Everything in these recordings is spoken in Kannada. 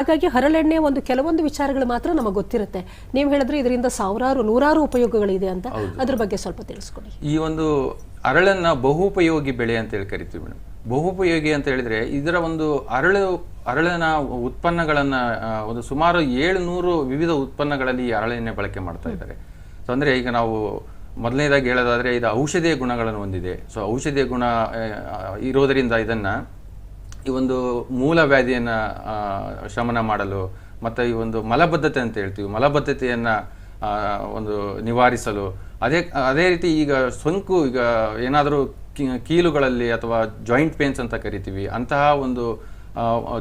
ಹಾಗಾಗಿ ಹರಳೆಣ್ಣೆ ಒಂದು ಕೆಲವೊಂದು ವಿಚಾರಗಳು ಮಾತ್ರ ನಮಗೆ ಗೊತ್ತಿರುತ್ತೆ. ನೀವು ಹೇಳಿದ್ರೆ ಇದರಿಂದ ಸಾವಿರಾರು ನೂರಾರು ಉಪಯೋಗಗಳಿದೆ ಅಂತ. ಅದ್ರ ಬಗ್ಗೆ ಸ್ವಲ್ಪ ತಿಳಿಸ್ಕೊಡಿ. ಈ ಒಂದು ಅರಳನ್ನ ಬಹುಪಯೋಗಿ ಬೆಳೆ ಅಂತ ಹೇಳಿ ಕರಿತೀವಿ ಮೇಡಮ್ ಬಹುಪಯೋಗಿ ಅಂತ ಹೇಳಿದ್ರೆ ಇದರ ಒಂದು ಅರಳು ಅರಳಿನ ಉತ್ಪನ್ನಗಳನ್ನ ಒಂದು ಸುಮಾರು ಏಳುನೂರು ವಿವಿಧ ಉತ್ಪನ್ನಗಳಲ್ಲಿ ಈ ಅರಳೆಣ್ಣೆ ಬಳಕೆ ಮಾಡ್ತಾ ಇದ್ದಾರೆ. ಸೊ ಅಂದ್ರೆ ಈಗ ನಾವು ಮೊದಲನೇದಾಗಿ ಹೇಳೋದಾದ್ರೆ ಇದು ಔಷಧೀಯ ಗುಣಗಳನ್ನು ಹೊಂದಿದೆ. ಸೊ ಔಷಧೀಯ ಗುಣ ಇರೋದರಿಂದ ಇದನ್ನ ಈ ಒಂದು ಮೂಲ ವ್ಯಾಧಿಯನ್ನು ಶಮನ ಮಾಡಲು, ಮತ್ತು ಈ ಒಂದು ಮಲಬದ್ಧತೆ ಅಂತ ಹೇಳ್ತೀವಿ. ಮಲಬದ್ಧತೆಯನ್ನು ಒಂದು ನಿವಾರಿಸಲು. ಅದೇ ಅದೇ ರೀತಿ ಈಗ ಸೋಂಕು, ಈಗ ಏನಾದರೂ ಕೀಲುಗಳಲ್ಲಿ ಅಥವಾ ಜಾಯಿಂಟ್ ಪೇನ್ಸ್ ಅಂತ ಕರಿತೀವಿ. ಅಂತಹ ಒಂದು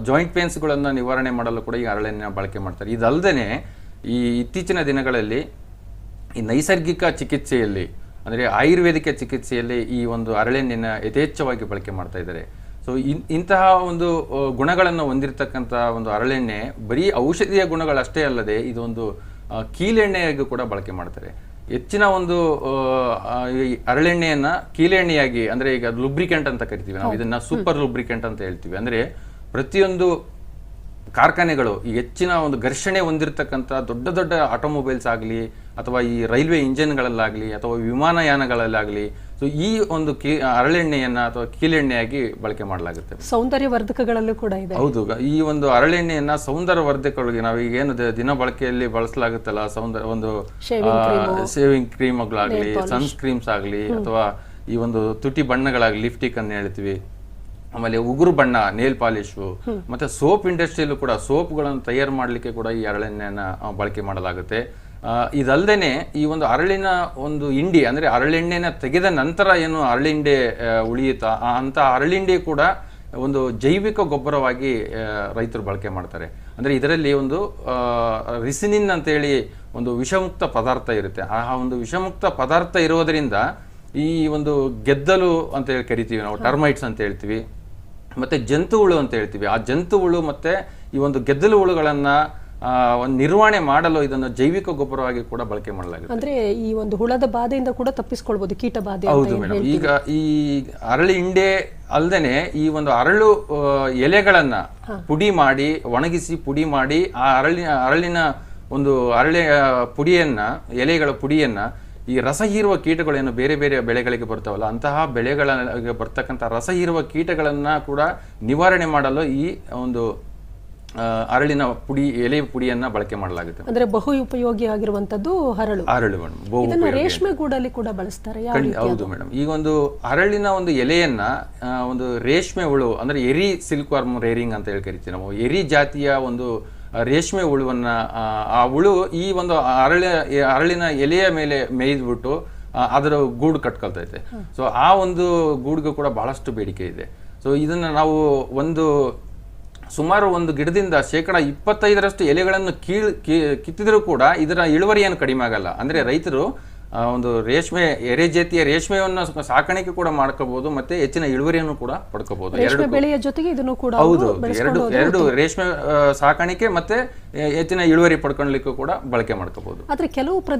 ಜಾಯಿಂಟ್ ಪೇನ್ಸ್ಗಳನ್ನು ನಿವಾರಣೆ ಮಾಡಲು ಕೂಡ ಈ ಹರಳೆಣ್ಣೆ ಬಳಕೆ ಮಾಡ್ತಾರೆ. ಇದಲ್ಲದೆ ಈ ಇತ್ತೀಚಿನ ದಿನಗಳಲ್ಲಿ ಈ ನೈಸರ್ಗಿಕ ಚಿಕಿತ್ಸೆಯಲ್ಲಿ, ಅಂದರೆ ಆಯುರ್ವೇದಿಕ ಚಿಕಿತ್ಸೆಯಲ್ಲಿ ಈ ಒಂದು ಹರಳೆಣ್ಣೆನ ಯಥೇಚ್ಛವಾಗಿ ಬಳಕೆ ಮಾಡ್ತಾ ಇದ್ದಾರೆ. ಸೊ ಇಂತಹ ಒಂದು ಗುಣಗಳನ್ನು ಹೊಂದಿರತಕ್ಕಂಥ ಒಂದು ಹರಳೆಣ್ಣೆ ಬರೀ ಔಷಧೀಯ ಗುಣಗಳಷ್ಟೇ ಅಲ್ಲದೆ ಇದೊಂದು ಕೀಲೆಣ್ಣೆಯಾಗಿ ಕೂಡ ಬಳಕೆ ಮಾಡ್ತಾರೆ. ಹೆಚ್ಚಿನ ಒಂದು ಹರಳೆಣ್ಣೆಯನ್ನ ಕೀಲೆಣ್ಣೆಯಾಗಿ ಅಂದ್ರೆ ಈಗ ಲುಬ್ರಿಕೆಂಟ್ ಅಂತ ಕರಿತೀವಿ ನಾವು ಇದನ್ನ ಸೂಪರ್ ಲುಬ್ರಿಕೆಂಟ್ ಅಂತ ಹೇಳ್ತೀವಿ. ಅಂದ್ರೆ ಪ್ರತಿಯೊಂದು ಕಾರ್ಖಾನೆಗಳು ಈ ಹೆಚ್ಚಿನ ಒಂದು ಘರ್ಷಣೆ ಹೊಂದಿರತಕ್ಕಂಥ ದೊಡ್ಡ ದೊಡ್ಡ ಆಟೋಮೊಬೈಲ್ಸ್ ಆಗಲಿ ಅಥವಾ ಈ ರೈಲ್ವೆ ಇಂಜಿನ್ಗಳಲ್ಲಾಗಲಿ ಅಥವಾ ವಿಮಾನಯಾನಗಳಲ್ಲಾಗಲಿ ಸೊ ಈ ಒಂದು ಕೀ ಹರಳೆಣ್ಣೆಯನ್ನ ಅಥವಾ ಕೀಲೆಣ್ಣೆಯಾಗಿ ಬಳಕೆ ಮಾಡಲಾಗುತ್ತೆ. ಸೌಂದರ್ಯವರ್ಧಕಗಳಲ್ಲೂ ಕೂಡ ಇದೆ. ಹೌದು ಈ ಒಂದು ಅರಳೆಣ್ಣೆಯನ್ನ ಸೌಂದರ್ಯವರ್ಧಕಗಳಿಗೆ ನಾವು ಈಗ ಏನು ದಿನ ಬಳಕೆಯಲ್ಲಿ ಬಳಸಲಾಗುತ್ತಲ್ಲ ಸೌಂದರ್ಯ ಒಂದು ಶೇವಿಂಗ್ ಕ್ರೀಮ್ಗಳಾಗಲಿ ಸನ್ಸ್ಕ್ರೀಮ್ಸ್ ಆಗಲಿ ಅಥವಾ ಈ ಒಂದು ತುಟಿ ಬಣ್ಣಗಳಾಗಲಿ ಲಿಫ್ಟಿಕ್ ಅನ್ನು ಹೇಳ್ತೀವಿ. ಆಮೇಲೆ ಉಗುರು ಬಣ್ಣ ನೇಲ್ ಪಾಲಿಶು ಮತ್ತೆ ಸೋಪ್ ಇಂಡಸ್ಟ್ರಿಯಲ್ಲೂ ಕೂಡ ಸೋಪ್ಗಳನ್ನು ತಯಾರು ಮಾಡಲಿಕ್ಕೆ ಕೂಡ ಈ ಅರಳೆಣ್ಣೆಯನ್ನು ಬಳಕೆ ಮಾಡಲಾಗುತ್ತೆ. ಆ, ಇದಲ್ದೇನೆ ಈ ಒಂದು ಅರಳಿನ ಒಂದು ಇಂಡಿ ಅಂದ್ರೆ ಅರಳೆಣ್ಣೆನ ತೆಗೆದ ನಂತರ ಏನು ಅರಳಿಂಡೆ ಉಳಿಯುತ್ತಾ ಅಂತ ಅರಳಿಂಡೆ ಕೂಡ ಒಂದು ಜೈವಿಕ ಗೊಬ್ಬರವಾಗಿ ರೈತರು ಬಳಕೆ ಮಾಡ್ತಾರೆ. ಅಂದ್ರೆ ಇದರಲ್ಲಿ ಒಂದು ರಿಸಿನಿನ್ ಅಂತೇಳಿ ಒಂದು ವಿಷಮುಕ್ತ ಪದಾರ್ಥ ಇರುತ್ತೆ. ಆ ಒಂದು ವಿಷಮುಕ್ತ ಪದಾರ್ಥ ಇರೋದರಿಂದ ಈ ಒಂದು ಗೆದ್ದಲು ಅಂತ ಹೇಳಿ ಕರಿತೀವಿ ನಾವು ಟರ್ಮೈಟ್ಸ್ ಅಂತ ಹೇಳ್ತೀವಿ. ಮತ್ತೆ ಜಂತು ಹುಳು ಅಂತ ಹೇಳ್ತೀವಿ. ಆ ಜಂತು ಹುಳು ಮತ್ತೆ ಈ ಒಂದು ಗೆದ್ದಲು ಹುಳುಗಳನ್ನ ಒಂದು ನಿರ್ವಹಣೆ ಮಾಡಲು ಇದನ್ನು ಜೈವಿಕ ಗೊಬ್ಬರವಾಗಿ ಕೂಡ ಬಳಕೆ ಮಾಡಲಾಗಿದೆ ಅಂದ್ರೆ ಈ ಒಂದು ಹುಳದ ಬಾಧೆಯಿಂದ ಕೂಡ ತಪ್ಪಿಸ್ಕೊಳ್ಬಹುದು ಕೀಟ ಬಾಧೆ ಹೌದು ಮೇಡಮ್. ಈಗ ಈ ಅರಳಿ ಹಿಂಡೆ ಅಲ್ದೇನೆ ಈ ಒಂದು ಅರಳು ಎಲೆಗಳನ್ನ ಪುಡಿ ಮಾಡಿ ಒಣಗಿಸಿ ಪುಡಿ ಮಾಡಿ ಆ ಅರಳಿನ ಅರಳಿನ ಒಂದು ಅರಳೆ ಪುಡಿಯನ್ನ ಎಲೆಗಳ ಪುಡಿಯನ್ನ ಈ ರಸ ಹೀರುವ ಕೀಟಗಳೇನು ಬೇರೆ ಬೇರೆ ಬೆಳೆಗಳಿಗೆ ಬರ್ತಾವಲ್ಲ ಅಂತಹ ಬೆಳೆಗಳ ಬರ್ತಕ್ಕಂಥ ರಸ ಹೀರುವ ಕೀಟಗಳನ್ನ ಕೂಡ ನಿವಾರಣೆ ಮಾಡಲು ಈ ಒಂದು ಆ, ಅರಳಿನ ಪುಡಿ ಎಲೆ ಪುಡಿಯನ್ನ ಬಳಕೆ ಮಾಡಲಾಗುತ್ತೆ. ಅಂದ್ರೆ ಬಹು ಉಪಯೋಗಿ ಆಗಿರುವಂತದ್ದು ಹರಳು. ಅರಳು ಮೇಡಮ್ ರೇಷ್ಮೆ ಗೂಡಲ್ಲಿ ಕೂಡ ಬಳಸ್ತಾರೆ ಹೌದು ಮೇಡಮ್. ಈಗ ಒಂದು ಅರಳಿನ ಒಂದು ಎಲೆಯನ್ನ ಒಂದು ರೇಷ್ಮೆ ಹುಳು ಅಂದ್ರೆ ಎರಿ ಸಿಲ್ಕ್ ವರ್ಮ್ ರೇರಿಂಗ್ ಅಂತ ಹೇಳಿ ಕರಿತೀವಿ ನಾವು. ಎರಿ ಜಾತಿಯ ಒಂದು ರೇಷ್ಮೆ ಹುಳುವನ್ನ ಆ, ಹುಳು ಈ ಒಂದು ಅರಳ ಅರಳಿನ ಎಲೆಯ ಮೇಲೆ ಮೇಯ್ದ್ಬಿಟ್ಟು ಅದರ ಗೂಡು ಕಟ್ಕೊಳ್ತೈತೆ. ಸೊ ಆ ಒಂದು ಗೂಡಿಗೂ ಕೂಡ ಬಹಳಷ್ಟು ಬೇಡಿಕೆ ಇದೆ. ಸೊ ಇದನ್ನ ನಾವು ಒಂದು ಸುಮಾರು ಒಂದು ಗಿಡದಿಂದ ಶೇಕಡ ಇಪ್ಪತ್ತೈದರಷ್ಟು ಎಲೆಗಳನ್ನು ಕೀಳ್ ಕಿತ್ತಿದ್ರೂ ಕೂಡ ಇದರ ಇಳುವರಿಯನ್ನು ಕಡಿಮೆ ಆಗಲ್ಲ. ಅಂದ್ರೆ ರೈತರು ಒಂದು ರೇಷ್ಮೆ ಎರೆ ಜಾತಿಯ ರೇಷ್ಮೆಯನ್ನು ಸಾಕಾಣಿಕೆ ಕೂಡ ಮಾಡ್ಕೋಬಹುದು ಮತ್ತೆ ಹೆಚ್ಚಿನ ಇಳುವರಿಯನ್ನು ಕೂಡ ಪಡ್ಕೋಬಹುದು ಎರಡು ಬೆಳೆಯ ಜೊತೆಗೆ ಇದನ್ನು ಕೂಡ ಹೌದು ಎರಡು ಎರಡು ರೇಷ್ಮೆ ಸಾಕಾಣಿಕೆ ಮತ್ತೆ ಹೆಚ್ಚಿನ ಇಳುವರಿ ಪಡ್ಕೊಳ್ಲಿಕ್ಕೂ ಕೂಡ ಬಳಕೆ ಮಾಡ್ಕೋಬಹುದು ಆದ್ರೆ ಕೆಲವು